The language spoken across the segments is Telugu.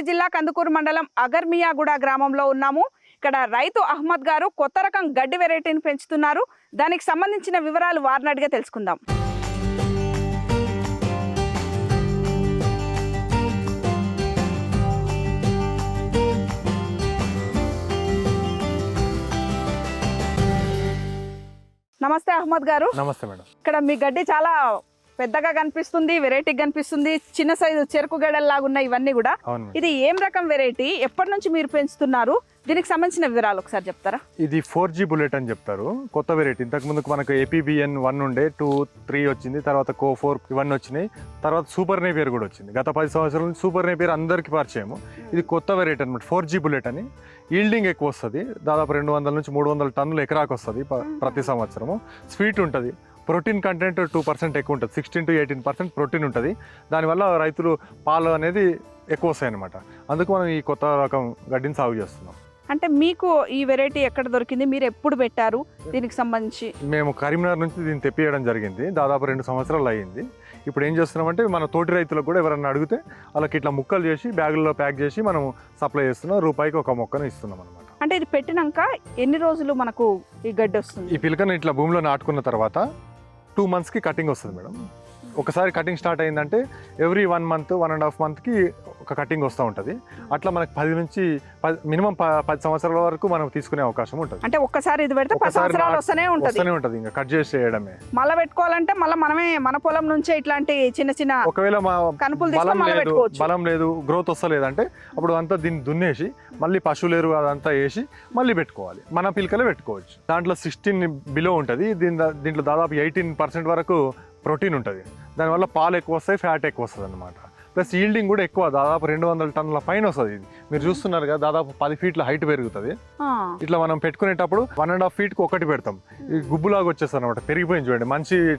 రంగారెడ్డి జిల్లా కందుకూరు మండలం అగర్మియాగూడ గ్రామంలో ఉన్నాము. ఇక్కడ రైతు అహ్మద్ గారు కొత్త రకం గడ్డి వెరైటీని పెంచుతున్నారు. దానికి సంబంధించిన వివరాలు వారిని అడిగే తెలుసుకుందాం. నమస్తే అహ్మద్ గారు. నమస్తే మేడం. ఇక్కడ మీ గడ్డి చాలా పెద్దగా కనిపిస్తుంది వెరైటీ కనిపిస్తుంది చిన్న సైజు చెరుకు గడ్డల్లాగా ఉన్నాయి ఇవన్నీ కూడా. ఇది ఏం రకం వెరైటీ ఎప్పటి నుంచి మీరు పెంచుతున్నారు? దీనికి సంబంధించిన వివరాలు ఒకసారి చెప్తారా? ఇది ఫోర్ జీ బుల్లెట్ అని చెప్తారు. కొత్త వెరైటీ ఇంతకు ముందుకు మనకు ఏపీబిఎన్ వన్ ఉండే టూ త్రీ వచ్చింది తర్వాత కో ఫోర్ ఇవన్నీ వచ్చినాయి. తర్వాత సూపర్ నేపియర్ కూడా వచ్చింది. గత పది సంవత్సరాల నుంచి సూపర్ నేపియర్ అందరికీ పరిచయం ఇది కొత్త వెరైటీ అనమాట ఫోర్ జీ బుల్లెట్ అని. ఈల్డింగ్ ఎక్కువ వస్తుంది. దాదాపు రెండు వందల నుంచి మూడు వందల టన్నులు ఎకరాకు వస్తుంది ప్రతి సంవత్సరము. స్వీట్ ఉంటుంది. ప్రోటీన్ కంటెంట్ టూ పర్సెంట్ ఎక్కువ ఉంటుంది. Sixteen to eighteen percent protein ఉంటుంది. దానివల్ల రైతులు పాలు అనేది ఎక్కువ వస్తాయి అనమాట అందుకు మనం ఈ కొత్త రకం గడ్డిని సాగు చేస్తున్నాం. అంటే మీకు ఈ వెరైటీ ఎక్కడ దొరికింది? మీరు ఎప్పుడు పెట్టారు? దీనికి సంబంధించి మేము కరీంనగర్ నుంచి దీన్ని తెప్పియడం జరిగింది. దాదాపు రెండు సంవత్సరాలు అయ్యింది. ఇప్పుడు ఏం చేస్తున్నామంటే మన తోటి రైతులకు కూడా ఎవరైనా అడిగితే వాళ్ళకి ఇట్లా ముక్కలు చేసి బ్యాగుల్లో ప్యాక్ చేసి మనం సప్లై చేస్తున్నాం. రూపాయికి ఒక మొక్కను ఇస్తున్నాం అనమాట అంటే ఇది పెట్టినాక ఎన్ని రోజులు మనకు ఈ గడ్డి వస్తుంది? ఈ పిలకను ఇట్లా భూమిలో నాటుకున్న తర్వాత టూ మంత్స్కి కటింగ్ వస్తుంది మేడం. ఒకసారి కటింగ్ స్టార్ట్ అయిందంటే every one month one and half మంత్కి ఒక కటింగ్ వస్తూ ఉంటుంది. అట్లా మనకి పది నుంచి పది మినిమం పది సంవత్సరాల వరకు మనం తీసుకునే అవకాశం ఉంటుంది. అంటే ఒక్కసారి ఇది పెడితే పది సంవత్సరాలు వస్తూనే ఉంటది. వస్తూనే ఉంటుంది ఇంకా కట్ చేసి చేయడమే మళ్ళీ పెట్టుకోవాలంటే మళ్ళీ మనమే మన పొలం నుంచే ఇట్లాంటి చిన్న చిన్న ఒకవేళ కనుపులు బలం లేదు బలం లేదు గ్రోత్ వస్తలేదు అంటే అప్పుడు అంతా దీన్ని దున్నేసి మళ్ళీ పశువులు ఎరువు అదంతా వేసి మళ్ళీ పెట్టుకోవాలి. మన పిలకలే పెట్టుకోవచ్చు. దాంట్లో సిక్స్టీన్ బిలో ఉంటుంది. దీని దీంట్లో దాదాపు ఎయిటీన్ పర్సెంట్ వరకు ప్రోటీన్ ఉంటుంది. దానివల్ల పాలు ఎక్కువ వస్తాయి ఫ్యాట్ ఎక్కువ వస్తుంది అనమాట ప్లస్ ఈల్డింగ్ కూడా ఎక్కువ దాదాపు రెండు వందల టన్నుల పైన వస్తుంది. ఇది మీరు చూస్తున్నారు కదా దాదాపు పది ఫీట్ల హైట్ పెరుగుతుంది. ఇట్లా మనం పెట్టుకునేటప్పుడు వన్ అండ్ హాఫ్ ఫీట్కి ఒకటి పెడతాం. ఇది గుబ్బులాగా వచ్చేస్తుంది అనమాట పెరిగిపోయింది చూడండి. మంచి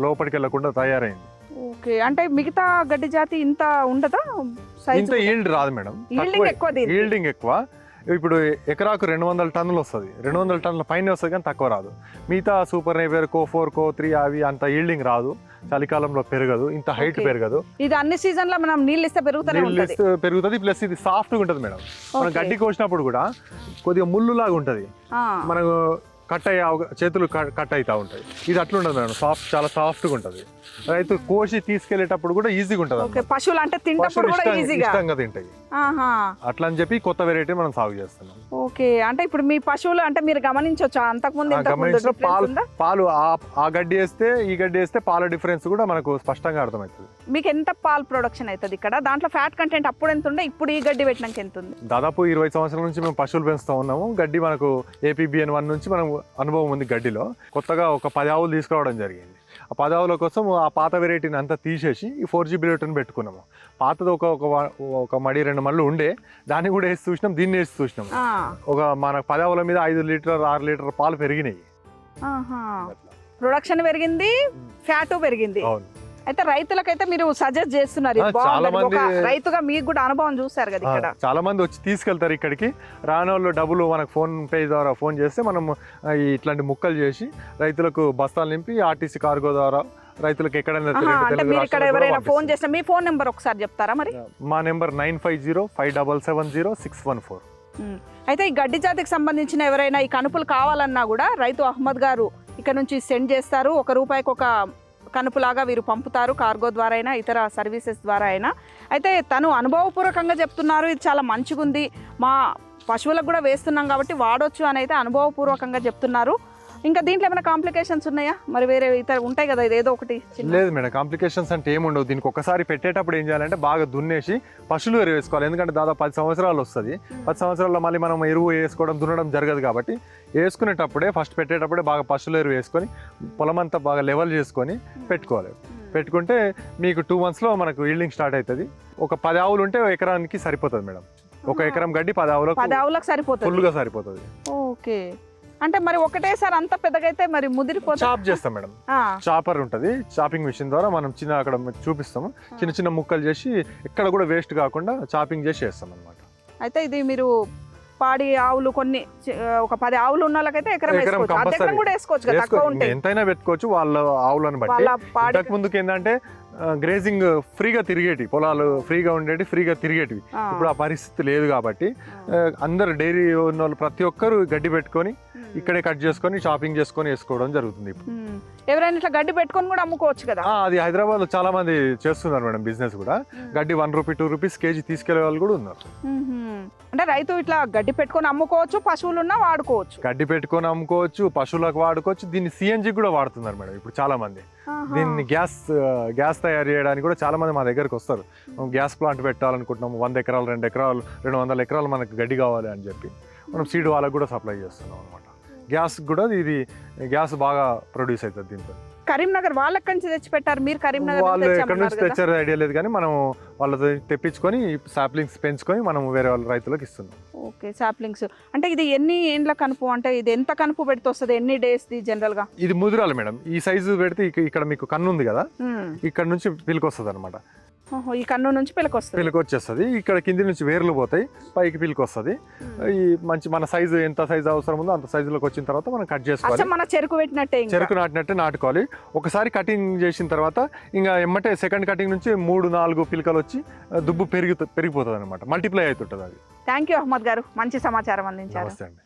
లోపలికి వెళ్ళకుండా తయారైంది. ఓకే. అంటే మిగతా గడ్డి జాతి ఇంత ఉండదా? ఇంత ఈల్డ్ రాదు మేడం. ఈల్డింగ్ ఎక్కువ. ఈల్డింగ్ ఎక్కువ. ఇప్పుడు ఎకరాకు రెండు వందల టన్నులు వస్తుంది. రెండు వందల టన్నుల పైన వస్తుంది కానీ తక్కువ రాదు. మిగతా super Napier CO four CO three అవి అంత ఈల్డింగ్ రాదు. చలికాలంలో పెరగదు. ఇంత హైట్. పెరగదు. ఇది అన్ని సీజన్లో మనం నీళ్ళు ఇస్తే పెరుగుతూనే నీళ్ళు ఇస్తే పెరుగుతుంది. ప్లస్ ఇది సాఫ్ట్గా ఉంటుంది మేడం. మనం. గడ్డి కోసినప్పుడు కూడా కొద్దిగా ముళ్ళు లాగా ఉంటుంది మనకు కట్ అయ్యే చేతులు కట్ అవుతూ ఉంటాయి. ఇది అట్లా ఉండదు మేడం. సాఫ్ట్ చాలా సాఫ్ట్గా ఉంటుంది. రైతు కోసి తీసుకెళ్ళేటప్పుడు కూడా ఈజీగా ఉంటుంది పశువులు అంటే ఇష్టంగా తింటాయి. అట్లా అని చెప్పి కొత్త వెరైటీ మనం సాగు చేస్తున్నాం. ఓకే అంటే ఇప్పుడు మీ పశువులు అంటే మీరు గమనించవచ్చు అంతకుముందు ముందు గమనించిన పాలు పాలు ఆ- ఆ గడ్డి వేస్తే ఈ గడ్డి వేస్తే పాల డిఫరెన్స్ కూడా మనకు స్పష్టంగా అర్థమవుతుంది. మీకు ఎంత పాల్ ప్రొడక్షన్ అవుతుంది ఇక్కడ? దాంట్లో ఫ్యాట్ కంటెంట్ అప్పుడు ఎంత ఉండే? ఇప్పుడు ఈ గడ్డి పెట్టినాక ఎంత ఉంది? దాదాపు ఇరవై సంవత్సరాల నుంచి మేము పశువులు పెంచుతూ ఉన్నాము. గడ్డి మనకు ఏపీబిఎన్ వన్ నుంచి మనం అనుభవం ఉంది గడ్డిలో. కొత్తగా ఒక పది ఆవులు తీసుకురావడం జరిగింది. ఆ పది ఆవుల కోసం ఆ పాత వెరైటీని అంతా తీసేసి ఈ ఫోర్ జీ బిలెట్ని పెట్టుకున్నాము. పాతది ఒక ఒక మడి రెండు మళ్ళు ఉండే దాన్ని కూడా వేసి చూసినాం దీన్ని వేసి చూసినాం. ఒక మన పది ఆవుల మీద ఐదు లీటర్ ఆరు లీటర్ పాలు పెరిగినాయి. ప్రొడక్షన్ పెరిగింది ఫ్యాట్ పెరిగింది. అవును. అయితే రైతులకైతే మీరు సజెస్ట్ చేస్తున్నారు. చాలా మంది- రైతుగా మీకు కూడా అనుభవం చూసారు కదా ఇక్కడ. చాలా మంది వచ్చి తీసుకెళ్తారు ఇక్కడికి. రాని వాళ్ళు డబ్బులు మనకు ఫోన్ పే ద్వారా ఫోన్ చేస్తే మనం ఇట్లాంటి ముక్కలు చేసి రైతులకు బస్తాలు నింపి ఆర్టీసీ కార్గో ద్వారా రైతులకు ఎక్కడైనా మీరు ఇక్కడ ఎవరైనా ఫోన్. చేస్తే మీ ఫోన్ నెంబర్ ఒకసారి చెప్తారా మరి? మా number nine five zero five double seven zero six one four. అయితే ఈ గడ్డి జాతికి సంబంధించిన ఎవరైనా ఈ కనుపులు కావాలన్నా కూడా రైతు అహ్మద్ గారు ఇక్కడ నుంచి సెండ్ చేస్తారు. ఒక రూపాయికి ఒక కనుపులాగా వీరు పంపుతారు కార్గో ద్వారా అయినా ఇతర సర్వీసెస్ ద్వారా అయినా అయితే తను అనుభవపూర్వకంగా చెప్తున్నారు ఇది చాలా మంచిగుంది. మా పశువులకు కూడా వేస్తున్నాం కాబట్టి వాడొచ్చు అని అయితే అనుభవపూర్వకంగా చెప్తున్నారు. ఇంకా దీంట్లో ఏమైనా కాంప్లికేషన్స్ ఉన్నాయా? మరి వేరే ఇతర ఉంటాయి కదా ఇది ఏదో ఒకటి లేదు మేడం కాంప్లికేషన్స్ అంటే ఏముండవు దీనికి ఒకసారి పెట్టేటప్పుడు ఏం చేయాలంటే బాగా దున్నేసి పశువులు ఎరువు వేసుకోవాలి. ఎందుకంటే దాదాపు పది సంవత్సరాలు వస్తుంది. పది సంవత్సరాల్లో మళ్ళీ మనం ఎరువు వేసుకోవడం దున్నడం జరగదు కాబట్టి వేసుకునేటప్పుడే ఫస్ట్ పెట్టేటప్పుడే బాగా పశువుల ఎరువు వేసుకొని పొలం అంతా బాగా లెవెల్ చేసుకొని పెట్టుకోవాలి. పెట్టుకుంటే మీకు టూ మంత్స్లో మనకు ఈల్డింగ్ స్టార్ట్ అవుతుంది. ఒక పది ఆవులు ఉంటే ఎకరానికి సరిపోతుంది మేడం. ఒక. ఎకరం గడ్డి పది ఆవులకు పది ఆవులకు సరిపోతుంది. ఫుల్గా సరిపోతుంది. ఓకే. అంటే మరి ఒకటేసారి అంత పెద్దగా అయితే మరి ముదిరిపోతుంది చాప్ చేస్తాం మేడం. చాపర్ ఉంటుంది. చాపింగ్ మిషన్ ద్వారా మనం చిన్న అక్కడ చూపిస్తాము. చిన్న చిన్న ముక్కలు చేసి ఎక్కడ కూడా వేస్ట్ కాకుండా చాపింగ్ చేసి చేస్తాం అనమాట అయితే ఇది మీరు పాడి ఆవులు కొన్ని ఒక పది ఆవులు ఉన్న వాళ్ళకైతే ఎకరం వేసుకోవచ్చు. అర్ధ ఎకరం compulsory. కూడా వేసుకోవచ్చు కదా తక్కువ ఉంటాయి ఎంతైనా పెట్టుకోవచ్చు వాళ్ళ ఆవులను బట్టి. వాళ్ళ పాడి ఇంతకు ముందుకు ఏంటంటే గ్రేజింగ్ ఫ్రీగా తిరిగేటి పొలాలు ఫ్రీగా ఉండేటి ఫ్రీగా తిరిగేటివి. ఇప్పుడు ఆ పరిస్థితి లేదు కాబట్టి అందరు డైరీ ఉన్న వాళ్ళు ప్రతి ఒక్కరు గడ్డి పెట్టుకొని ఇక్కడే కట్ చేసుకొని షాపింగ్ చేసుకొని వేసుకోవడం జరుగుతుంది ఇప్పుడు. ఎవరైనా ఇట్లా గడ్డి పెట్టుకొని కూడా అమ్ముకోవచ్చు కదా? అది హైదరాబాద్లో చాలా మంది చేస్తున్నారు మేడం బిజినెస్ కూడా. గడ్డి one rupee two rupees KG తీసుకెళ్ళే వాళ్ళు కూడా ఉన్నారు. అంటే రైతు ఇట్లా గడ్డి పెట్టుకొని అమ్ముకోవచ్చు పశువులు ఉన్నా వాడుకోవచ్చు. గడ్డి పెట్టుకొని అమ్ముకోవచ్చు పశువులకు వాడుకోవచ్చు. దీన్ని సిఎన్జి కూడా వాడుతున్నారు మేడం ఇప్పుడు చాలా మంది. దీన్ని గ్యాస్ గ్యాస్ తయారు చేయడానికి కూడా చాలా మంది మా దగ్గరకు వస్తారు. మనం గ్యాస్ ప్లాంట్ పెట్టాలనుకుంటున్నాము వంద ఎకరాలు రెండు ఎకరాలు రెండు వందల ఎకరాలు మనకు గడ్డి కావాలి అని చెప్పి. మనం సీడ్ వాళ్ళకు కూడా సప్లై చేస్తున్నాం అనమాట గ్యాస్ కూడా ఇది గ్యాస్ బాగా ప్రొడ్యూస్ అవుతుంది దీంతో. కరీంనగర్ వాళ్ళకి నుంచి తెచ్చి పెట్టారు మీరు కరీంనగర్ వాళ్ళు ఎక్కడి నుంచి? తెచ్చారో ఐడియా లేదు కానీ మనం వాళ్ళతో తెప్పించుకొని సాప్లింగ్స్ పెంచుకొని మనం వేరే వాళ్ళ రైతులకు ఇస్తున్నాం. Okay saplings. అంటే ఇది ఎన్ని ఏండ్ల కనుపు? అంటే ఇది ఎంత కనుపు పెడితే వస్తుంది? ఎన్ని డేస్ ది జనరల్గా? ఇది ముదిరాలు మేడం. ఈ సైజు పెడితే ఇక- ఇక్కడ మీకు కన్ను ఉంది కదా. ఇక్కడ నుంచి పిలికి వస్తుంది అనమాట ఈ కన్ను నుంచి పిల్లకి వస్తుంది పిలికి వచ్చేస్తుంది ఇక్కడ కింది నుంచి వేర్లు పోతాయి. పైకి పిలికి వస్తుంది ఈ మంచి మన సైజు ఎంత సైజు అవసరం ఉందో అంత సైజులోకి వచ్చిన తర్వాత మనం కట్ చేసుకోవాలి. మన చెరుకు పెట్టినట్టే చెరుకు నాటినట్టే నాటుకోవాలి. ఒకసారి కటింగ్ చేసిన తర్వాత ఇంకా ఎమ్మటే సెకండ్ కటింగ్ నుంచి మూడు నాలుగు పిలకలు వచ్చి దుబ్బు పెరిగి పెరిగిపోతుంది అనమాట మల్టిప్లై అవుతుంటుంది అది. థ్యాంక్ యూ అహ్మద్ గారు. మంచి సమాచారం అందించారు. నమస్తే అండి.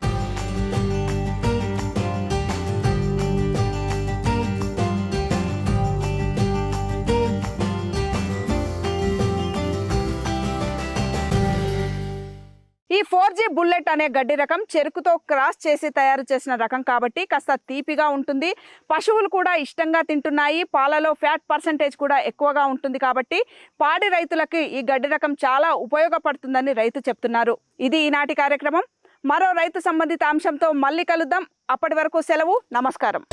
ఈ బుల్లెట్ అనే గడ్డి రకం చెరుకుతో క్రాస్ చేసి తయారు చేసిన రకం కాబట్టి కాస్త తీపిగా ఉంటుంది. పశువులు కూడా ఇష్టంగా తింటున్నాయి. పాలలో ఫ్యాట్ పర్సంటేజ్ కూడా ఎక్కువగా ఉంటుంది కాబట్టి పాడి రైతులకి ఈ గడ్డి రకం చాలా ఉపయోగపడుతుందని రైతు చెప్తున్నారు. ఇది ఈనాటి కార్యక్రమం. మరో రైతు సంబంధిత అంశంతో మళ్ళీ కలుద్దాం. అప్పటి వరకు సెలవు. నమస్కారం.